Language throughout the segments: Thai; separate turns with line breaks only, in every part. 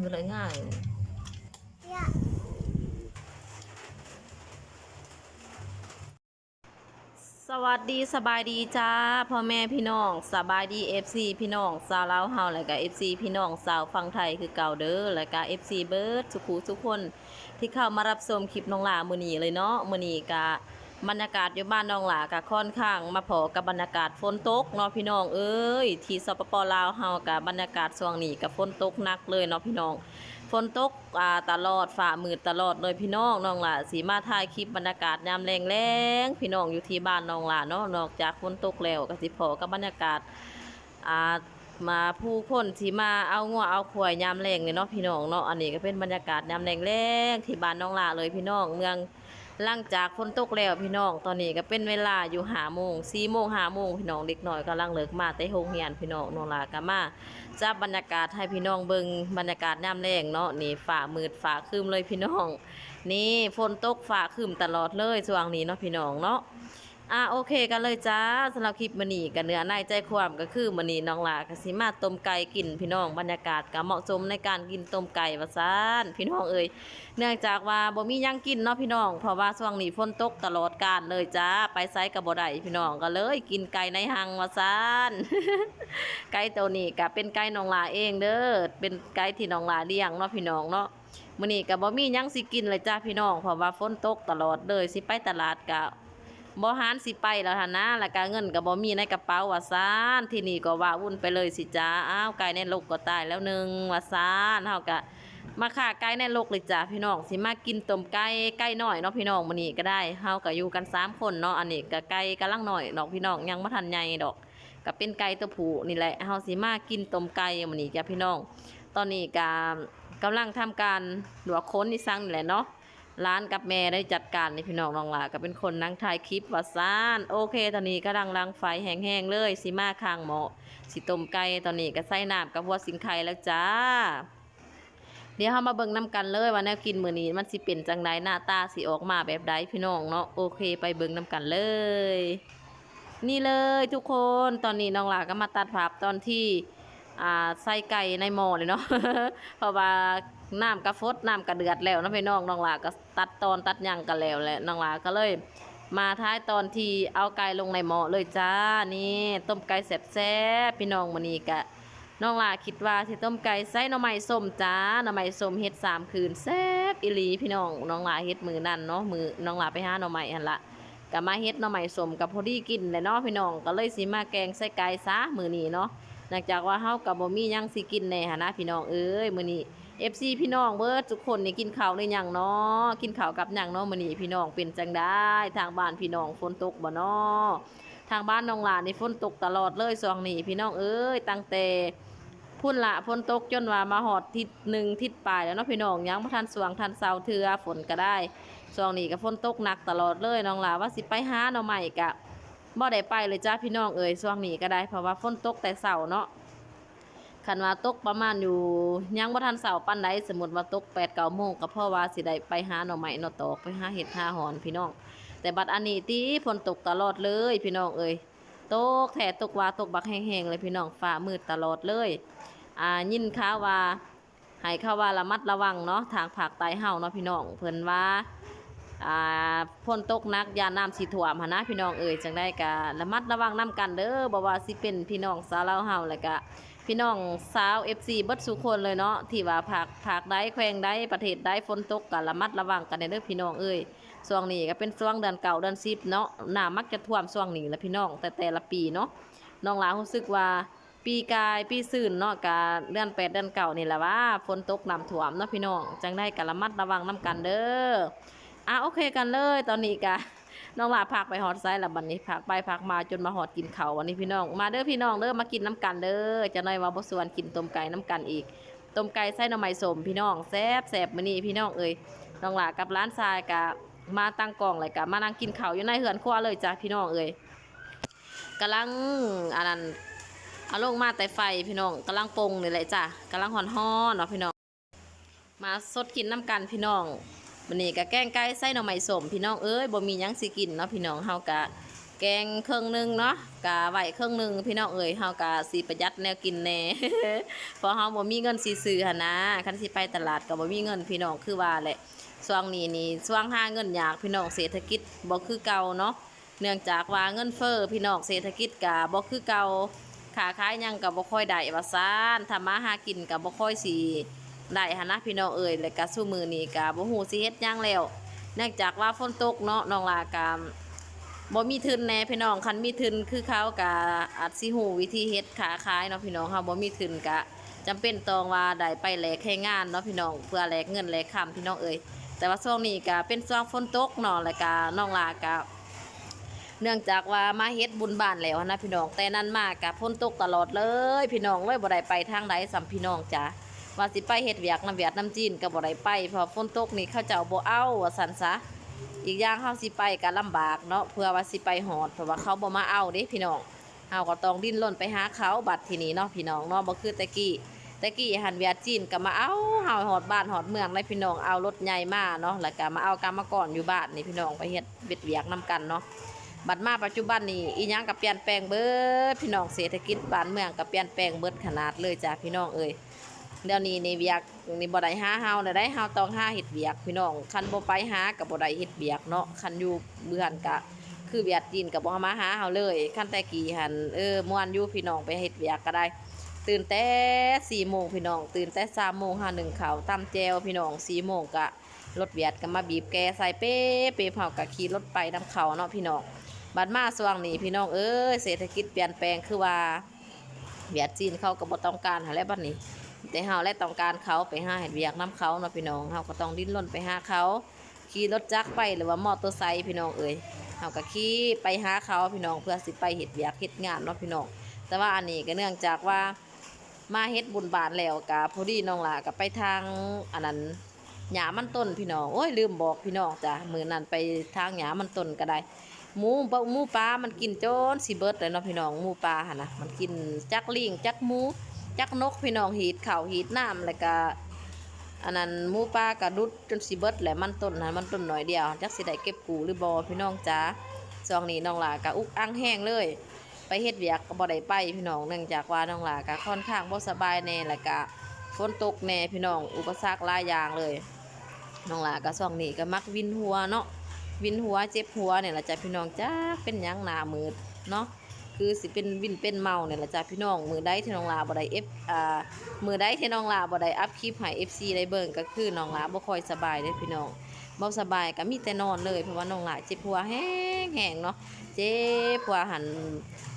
มือไรง่ายสวัสดีสบายดีจ้าพ่อแม่พี่น้องสบายดี FC พี่น้องสาวลาวเฮาแล้วก็ FC พี่น้องสาวฟังไทยคือเก่าเด้อแล้วก็ FC เบิร์ดสุขูทุกคนที่เข้ามารับชมคลิปน้องลามือนีเลยเนาะมือนีก็ บรรยากาศอยู่บ้านน้องหลาก็ค่อนข้างมาพอกับบรรยากาศฝนตกเนาะพี่น้อง เอ้ย ที่สปปลาวเฮากับบรรยากาศช่วงนี้ก็ฝนตกหนักเลยเนาะพี่น้องฝนตกอ่าตลอดฝ่ามืดตลอดเลยพี่น้องน้องหล่ะสีมาถ่ายคลิปบรรยากาศยามแรงแรงๆพี่น้องอยู่ที่บ้านน้องหล่ะเนาะนอกจากฝนตกแล้วก็สิพอกับบรรยากาศอ่ามาผู้คนที่มาเอางัวเอาควายยามแรงเนี่ยเนาะพี่น้องเนาะอันนี้ก็เป็นบรรยากาศยามแรงแรงๆที่บ้านน้องหล่ะเลยพี่น้องเมือง หลังจากฝนตกแล้วพี่น้องตอนนี้ก็เป็นเวลาอยู่หาโมงสี่โมงหาโมงพี่น้องเด็กน้อยกำลังเลิกมาแต่โรงเรียนพี่น้องน้องลากามาจับบรรยากาศให้พี่น้องเบิงบรรยากาศน้ำแรงเนาะนี่ฝ่ามืดฝ่าคืมเลยพี่น้อง นี่ฝนตกฝ่าคืมตลอดเลยช่วงนี้เนาะพี่น้องเนาะ อะโอเคกันเลยจ้าสำหรับคลิปมื้อนี้กันเนื้อในใจความก็คือมื้อนี้น้องลากสิมาต้มไก่กินพี่น้องบรรยากาศก็เหมาะสมในการกินต้มไก่ว่าซ่านพี่น้องเอ่ยเนื่องจากว่าบ่มียังกินเนาะพี่น้องเพราะว่าช่วงนี้ฝนตกตลอดกาลเลยจ้าไปไสก็บ่ได้พี่น้องก็เลยกินไก่ในหังว่าซ่านไก่ตัวนี้ก็เป็นไก่น้องลาเองเด้อเป็นไก่ที่น้องลาเลี้ยงเนาะพี่น้องเนาะมื้อนี้ก็บ่มียังสิกินเลยจ้าพี่น้องเพราะว่าฝนตกตลอดเลยสิไปตลาดก็ บ่หานสิไปแล้วหั่นนะแล้วก็เงินก็บ่มีในกระเป๋าว่าซ่านที่นี่ก็ว่าวุ่นไปเลยสิจ้าอ้าวไก่ในโลกก็ตายแล้วหนึงว่าซ่านเฮาก็มาฆ่าไก่ในโลกเลยจ้าพี่น้องสิมากินต้มไก่ไก่น้อยเนาะพี่น้องมื้อนี้ก็ได้เฮาก็อยู่กันสามคนเนาะอันนี้ก็ไก่กำลังน้อยดอกพี่น้องยังบ่ทันใหญ่ดอกก็เป็นไก่ตัวผู้นี่แหละเฮาสิมากินต้มไก่มื้อนี้จ้ะพี่น้อง ตอนนี้ก็กำลังทำการหลวกค้นนี่ซังนี่แหละเนาะ ร้านกับแม่ได้จัดการในพี่น้องน้องหล่ะก็เป็นคนนั่งถ่ายคลิปว่าซ่านโอเค ตอนนี้กำลังลังไฟแห้งๆเลยสิมาข้างหม้อสิต้มไก่ตอนนี้ก็ใส่น้ำกับหัวสิงไข่แล้วจ้า เดี๋ยวเฮามาเบิ่งนํกันเลยว่าแนวกินมื้อนี้มันสิเป็นจังไดหน้าตาสิออกมาแบบใดพี่น้องเนาะโอเค ไปเบิ่งนํกันเลย นี่เลยทุกคนตอนนี้น้องหลาก็มาตัดภาพตอนที่อ่าใส่ไก่ในหม้อเลยเนาะเพราะว่า น้ำกระฟดน้ำกระเดือดแล้วนะพี่น้องน้องหลาก็ตัดตอนตัดหยังกันแล้วแหละน้องหลาก็เลย มาท้ายตอนที่เอาไก่ลงในหม้อเลยจ้านี่ต้มไก่แซ่บๆพี่น้องมื้อนี้ก็น้องหลาคิดว่าสิต้มไก่ใส่หน่อไม้ส้มจ้าหน่อไม้ส้มเฮ็ดสามคืนแซ่บอีหลีพี่น้องน้องหลาเฮ็ดมือนั่นเนาะมือน้องหลาไปหาหน่อไม้หั่นละก็มาเฮ็ดหน่อไม้ส้มกับพอดีกินแหละเนาะพี่น้องก็เลยสิมาแกงใส่ไก่ซะมื้อนี้เนาะเนื่องจากว่าเฮาก็บ่มีหยังสิกินแน่หันนะพี่น้องเอ้ยมื้อนี้ FC พี่น้องเบิดทุกคนนี่กินข้าวหรือยังเนาะกินข้าวกับหยังเนาะมื้อนี้พี่น้องเป็นจังได้ทางบ้านพี่น้องฝนตกบ่เนาะทางบ้านน้องหลานนี่ฝนตกตลอดเลยช่วงนี้พี่น้องเอ้ยตั้งแต่พุ่นละฝนตกจนว่ามาฮอดทิศหนึ่งทิศปลายแล้วเนาะพี่น้องยังบ่ทันสว่างทันเซาเทือฝนก็ได้ช่วงนี้ก็ฝนตกหนักตลอดเลยน้องหลาว่าสิไปหาหน่อใหม่กะบ่ได้ไปเลยจ้าพี่น้องเอ่ยช่วงนี้ก็ได้เพราะว่าฝนตกแต่เช้าเนาะ คันว่าตกประมาณอยู่ยังบ่ทันเช้าปานใดสมมุติว่าตก8 9โมงก็เพราะว่าสิได้ไปหาหน่อใหม่เนาะตอกไปหาเห็ดหาหอนพี่น้อง แต่บัดอันนี้ติฝนตกตลอดเลยพี่น้องเอ่ยตกแท้ตกว่าตกบักแห้งๆเลยพี่น้องฟ้ามืดตลอดเลยอ่ายินข่าวว่าให้ข่าวว่าระมัดระวังเนาะทางภาคใต้เฮาเนาะพี่น้องเพิ่นว่าอ่าฝนตกนักยาน้ำสิท่วมหันะพี่น้องเอ่ยจังได้ก็ระมัดระวังน้ำกันเด้อบ่ว่าสิเป็นพี่น้องสาวลาวเฮาแล้วก็ พี่น้องสาว FC เบิดสุคนเลยเนาะที่ว่าภาคภาคใดแขวงใดประเทศใดฝนตกก็ระมัดระวังกันในเด้อพี่น้องเอ่ยช่วงนี้ก็เป็นช่วงเดือนเก่าเดือน10เนาะน้ำมักจะท่วมช่วงนี้แหละพี่น้องแต่แต่ละปีเนาะน้องหลารู้สึกว่าปีกายปีซื่นเนาะกะเดือน8เดือนเก่านี่แหละว่าฝนตกน้ำท่วมเนาะพี่น้องจังได้ก็ระมัดระวังน้ำกันเด้ออะโอเคกันเลยตอนนี้กะ น้องหลาพักไปฮอดไซส์ละบัดนนี้พักไปพักมาจนมาฮอดกินเขาวันนี้พี่น้อง มาเด้อพี่น้องเด้อมากินน้ำกันเด้อจะน้อยว่าบ่ส่วนกินต้มไก่น้ำกันอีกต้มไก่ไส้หน่อไม้สมพี่น้องแซ่บแซ่บมื้อนี้พี่น้องเอ้ยน้องหลากับร้านทรายกะมาตั้งกล่องเลยกะมานั่งกินเขาอยู่ในเฮือนครัวเลยจ้ะพี่น้องเอ้ยกำลังอันนั้นเอาลงมาแต่ไฟพี่น้องกำลังปรุงนี่แหละจ้ะกำลังฮ้อนๆเนาะพี่น้องมาสดกินน้ำกันพี่น้อง วันนี้ก็แกงไก่ใส่หน่อไม้สมพี่น้องเอ้ยบ่มียังสิกินเนาะพี่น้องเฮากะแกงเครื่องหนึงเนาะกะไว้เครื่องหนึงพี่น้องเอ๋ยเฮากะสิประหยัดแนวกินแน่พราะเฮาบ่มีเงินสิซื้อหั่นนะคันสิไปตลาดก็บ่มีเงินพี่น้องคือว่าแหละช่วงนี้นี่ช่วงหาเงินยากพี่น้องเศรษฐกิจบ่คือเก่าเนาะเนื่องจากว่าเงินเฟ้อพี่น้องเศรษฐกิจก็บ่คือเก่าค้าขายยังก็บ่ค่อยได้ว่าซ่านทำมาหากินก็บ่ค่อยสิ ได้หันนะพี่น้องเอ๋ยแล้วก็ซุมื้อนี้ก็บ่ฮู้สิเฮ็ดหยังแล้วเนื่องจากว่าฝนตกเนาะน้องลากามบ่มีทุนแน่พี่น้องคันมีทุนคือเขากะอาจสิฮู้วิธีเฮ็ดขาขายเนาะพี่น้องเฮาบ่มีทุนกะจำเป็นต้องว่าได้ไปแลกให้งานเนาะพี่น้องเพื่อแลกเงินแลกคำพี่น้องเอ้ยแต่ว่าช่วงนี้ก็เป็นช่วงฝนตกเนาะแล้วก็น้องลากะเนื่องจากว่ามาเฮ็ดบุญบ้านแล้วนะพี่น้องแต่นั้นมากกะฝนตกตลอดเลย พี่น้องเลยบ่ได้ไปทางใดสัมพี่น้องจ้ะ ว่าสิไปเฮ็ดเวียกน้ำเวียดน้ำจีนก็บ่ได้ไปเพราะฝนตกนี่เขาเจ้าบ่เอาว่าซั่นซะอีกอย่างเฮาสิไปก็ลำบากเนาะเพื่อว่าสิไปหอดเพราะว่าเขาบ่มาเอาเด้พี่น้องเฮาก็ต้องดิ้นรนไปหาเขาบัดทีนี้เนาะพี่น้องเนาะบ่คือแต่กี้แต่กี้หันเวียดจีนก็มาเอาเฮาหอดบ้านหอดเมืองเลยพี่น้องเอารถใหญ่มาเนาะแล้วก็มาเอากรรมกรอยู่บ้านนี่พี่น้องไปเฮ็ดเบ็ดเวียกนํกันเนาะบัดมาปัจจุบันนี่อีหยังก็เปลี่ยนแปลงเบิดพี่น้องเศรษฐกิจบ้านเมืองก็เปลี่ยนแปลงเบิดขนาดเลยจ้ะพี่น้องเอ้ย เดี๋ยวนี้ในเวียกนี่บ่ได้หาเฮาได้ได้เฮาต้องหาเฮ็ดเวียกพี่น้องคันบ่ไปหาก็บ่ได้เฮ็ดเวียกเนาะคันอยู่เบือนก็คือเวียดจีนก็บ่มาหาเฮาเลยคันแต่กี้หันเออม่วนอยู่พี่น้องไปเฮ็ดเวียกก็ได้ ตื่นแต่4โมงพี่น้อง ตื่นแต่3โมงหาหนึ่งเขาวตำแจวพี่น้อง4โมงก็รถเวียดก็มาบีบแกใส่เป๊ะเป๊ะเฮาก็ขี่รถไปนํเขาเนาะพี่น้องบัดมาช่วงนี้พี่น้องเอ้ยเศรษฐกิจเปลี่ยนแปลงคือว่าเวียดจีนเขาก็บ่ต้องการหาแล้วบัดนี้ แต่เฮาและต้องการเขาไปหาเห็ดเวียกน้ำเขาเนาะพี่น้องเฮาก็ต้องดิ้นรนไปหาเขาขี่รถจักรไปหรือว่ามอเตอร์ไซค์พี่น้องเอ่ยเฮาก็ขี่ไปหาเขาพี่น้องเพื่อสิไปเห็ดเวียกเฮ็ดงานเนาะพี่น้องแต่ว่าอันนี้ก็เนื่องจากว่ามาเฮ็ดบุญบานแล้วก็พอดีน้องหล่ะก็ไปทางอันนั้นหญ้ามันต้นพี่น้องโอ้ยลืมบอกพี่น้องจ้ะมื้อนั้นไปทางหญ้ามันต้นก็ได้หมูปลาหมูปลามันกินจนสิเบิดเลยเนาะพี่น้องหมูปลาหั่นน่ะมันกินจักลิงจักหมู จักนกพี่น้องหีดเข่าวหีดน้ำแล้วก็อันนั้นหมูปลากระดุดจนสิเบิดแหละมันต้นนะมันต้นหน่อยเดียวจักสิได้เก็บกูหรือบอพี่น้องจ้าช่วงนี้น้องหลากะอุกอังแห้งเลย ไปเฮ็ดเวียกก็บ่ได้ไปพี่น้องเนื่องจากว่าน้องหลากะค่อนข้างบ่สบายแน่แล้วก็ฝนตกแน่พี่น้องอุปสรรคหลายอย่างเลยน้องหลากะช่วงนี้ก็มักวินหัวเนาะวินหัวเจ็บหัวเนี่ยละจ้ะพี่น้องจ้าเป็นหยังหน้ามืดเนาะ คือสิเป็นวินเป็นเมาเนี่ยแหละจ้ะพี่น้องมือได้ที่น้องลาบ่ได้เอฟอ่ามือได้ที่น้องลาบ่ได้อัพคลิปให้ FC ได้เบิ่งก็คือน้องลาบ่ค่อยสบายเด้พี่น้องบ่สบายก็มีแต่นอนเลยเพราะว่าน้องลาเจ็บหัวแห้งแห้งเนาะเจ็บหัวหัน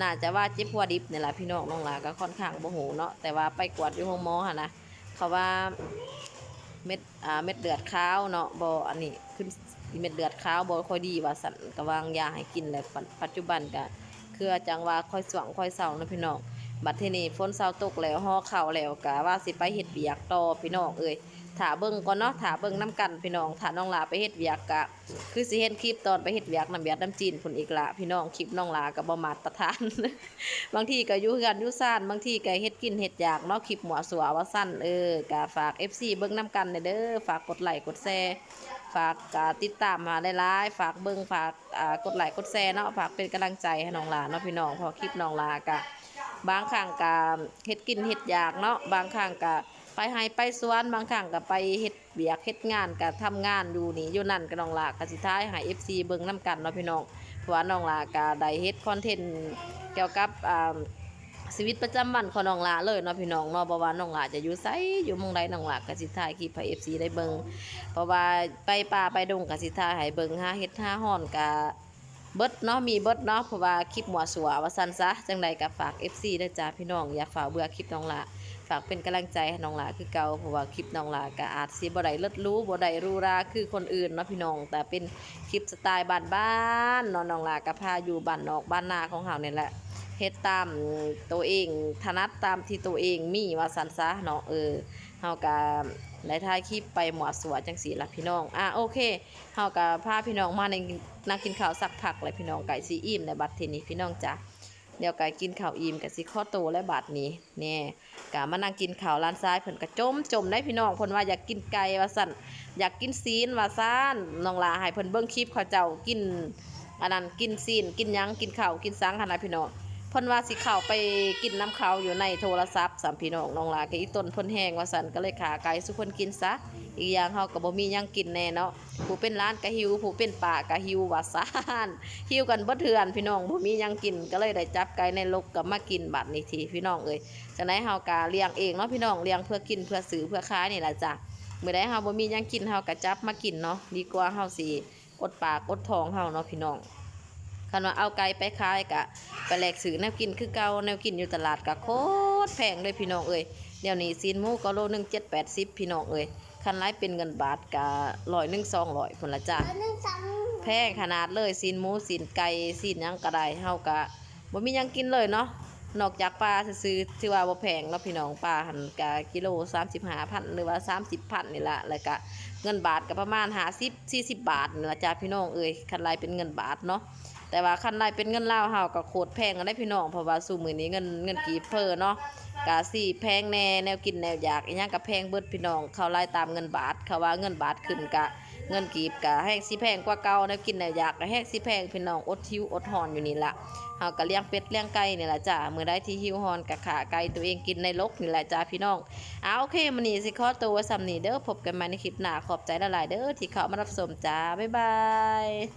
น่าจะว่าเจ็บหัวดิบเนี่แหละพี่น้องน้องลาก็ค่อนข้างบ่ฮู้เนาะแต่ว่าไปกวดอยู่ห้องหมอหั่นนะเขาว่าเม็ดอ่าเม็ดเลือดขาวเนาะบ่อันนี้ขึ้นเม็ดเลือดขาวบ่ค่อยดีว่าสั่นก็วางยาให้กินแล้วปัจจุบันก็ คือจังว่าค่อยสว่างค่อยเศร้านะพี่น้องบัดทีนี้ฝนเศร้าตกแล้วห่อเข่าแล้วกะว่าสิไปเห็ดเบียกต่อพี่น้องเอ้ย ถาเบิ่งก่อนเนาะถาเบิ่งน้กันพี่น้องถาน้องลาไปเฮ็ดเวียกกะ คือสิเห็นคลิปตอนไปเฮ็ดเวียกน้ำเวียดน้ำจีนพุ่นอีกละพี่น้องคลิปน้องลาก็บ่มาตรฐาน บางทีก็ยู่กันยู่ซ่านบางทีก็เฮ็ดกินเฮ็ดอยากเนาะคลิปหมัวสัวว่าสั้นเออก็ฝาก FC เบิ่งน้กันเด้อฝากกดไลค์กดแชร์ฝากกาติดตามมาหลายๆฝากเบิ่งฝากอ่ากดไลค์กดแชร์เนาะฝากเป็นกำลังใจให้น้องลาเนาะพี่น้องพอคลิปน้องลากะบางครั้งกะเฮ็ดกินเฮ็ดอยากเนาะบางครั้งกะ ไปให้ไปสวนบางครั้งก็ไปเฮ็ดเบียกเฮ็ดงานก็ทำงานอยู่นี่อยู่นั่นก็น้องลาก็สิท้ายให้ FC เบิ่งนํกันเนาะพี่น้องเพราะว่าน้องลาก็ได้เฮ็ดคอนเทนต์เกี่ยวกับอ่าชีวิตประจำวันของน้องหลาเลยเนาะพี่น้องเนาะบ่ว่าน้องหลาจะอยู่ไสอยู่มองใดน้องหลาก็สิถ่ายคลิปให้ FC ได้เบิ่งเพราะว่าไปป่าไปดงก็สิถ่ายให้เบิ่งหาเฮ็ดหาฮ้อนก็เบิดเนาะมีเบิดเนาะเพราะว่าคลิปหมัวสัวว่าซั่นซะจังใดก็ฝาก FC ด้อจ้าพี่น้องอย่าฝ่าเบื่อคลิปน้องหลา ฝากเป็นกำลังใจให้น้องหลาคือเก่าเพราะว่าคลิปน้องหลาก็อาจสิบ่ได้เลิศรู้บ่ได้รูหราคือคนอื่นเนาะพี่น้อง แต่เป็นคลิปสไตล์บ้านๆเนาะน้องหลาก็พาอยู่บ้านนอกบ้านนาของเฮาเนี่ยแหละเฮ็ดตามตัวเองถนัดตามที่ตัวเองมีว่าสันซะเนาะเออเฮาก็ได้ถ่ายคลิปไปหมวดสวจังสีละพี่น้อง อะโอเคเฮาก็พาพี่น้องมาในนั่งกินข้าวสักพักเลยพี่น้องไก่สีอิ่มในบัดทีนี้พี่น้องจ้ะ เดี๋ยวไก่กินข้าวอิ่มกับซิข้อโตและบาดนี้เน่กามานั่งกินข้าวร้านซ้ายเพิ่นก็จมจมได้พี่น้องเพิ่นว่าอยากกินไก่ว่าสั่นอยากกินซีนว่าซ่านน้องลาให้เพิ่นเบิ้งคลิปเขาเจ้ากินอันนั้นกินซีนกินยังกินข้าวกินสังฮันน่ะพี่น้อง พ่นว่าสิเข้าไปกินน้ำเขาอยู่ในโทรศัพท์สามพี่น้องน้องลาก็อีต้นพ่นแห้งว่าซั่นก็เลยขาไก่สุเพิ่นกินซะ อีกอย่างเฮาก็บ่มียังกินแน่เนาะผู้เป็นร้านก็หิวผู้เป็นป่าก็หิวว่าซ่านหิวกันบ่เทื่อนพี่น้องบ่มียังกินก็เลยได้จับไก่ในลกก็มากินบัดนี้ทีพี่น้องเอ้ยจังได๋เฮาก็เลี้ยงเองเนาะพี่น้องเลี้ยงเพื่อกินเพื่อซื้อเพื่อขายนี่ล่ะจ้ะมื้อใดเฮาบ่มียังกินเฮาก็จับมากินเนาะดีกว่าเฮาสิอดปากอดท้องเฮาเนาะพี่น้อง คันว่าเอาไก่ไปขายกะไปแลกซื้อแนวกินคือเก่าแนวกินอยู่ตลาดกะโคตรแพงเลยพี่น้องเอ้ยเดี๋ยวนี้ซีนหมูก็โลหนึง7 80พี่น้องเอ้ยคันไลเป็นเงินบาทกะร้อยหนึ่งสองร้อยพุ่นละจ้า
หนึ่งสอง
แพงขนาดเลยซีนหมูซีนไก่ซีนหยังก็ได้เฮากะบ่มีหยังกินเลยเนาะนอกจากปลาซื้อๆที่ว่าบ่แพงเนาะพี่น้องปลาหันกะกิโล35,000หรือว่า30,000นี่ละแล้วก็เงินบาทก็ประมาณ50 40บาทนี่ละจ้าพี่น้องเอ้ยคันไลเป็นเงินบาทเนาะ แต่ว่าคันไรเป็นเงินลาวเฮาก็โคตรแพงกันได้พี่น้องเพราะว่าสู่มื้อนี้เงินเงินกีบเพอเนาะกะสิแพงแน่แนวกินแนวอยากอีหยังก็แพงเบิดพี่น้องเขาไล่ตามเงินบาทเขาว่าเงินบาทขึ้นกะเงินกีบกะแห้งสิแพงกว่าเก่าแนวกินแนวอยากก็แห้งสิแพงพี่น้องอดหิวอดหอนอยู่นี่ละเฮาก็เลี้ยงเป็ดเลี้ยงไก่นี่แหละจ้ามื้อใดที่หิวหอนก็ขาไก่ตัวเองกินในรกนี่แหละจ้าพี่น้องเอาโอเคมื้อนี้สิขอตัวไว้ซ้ำนี้เด้อพบกันใหม่ในคลิปหน้าขอบใจหลายๆเด้อที่เข้ามารับชมจ้าบ๊ายบาย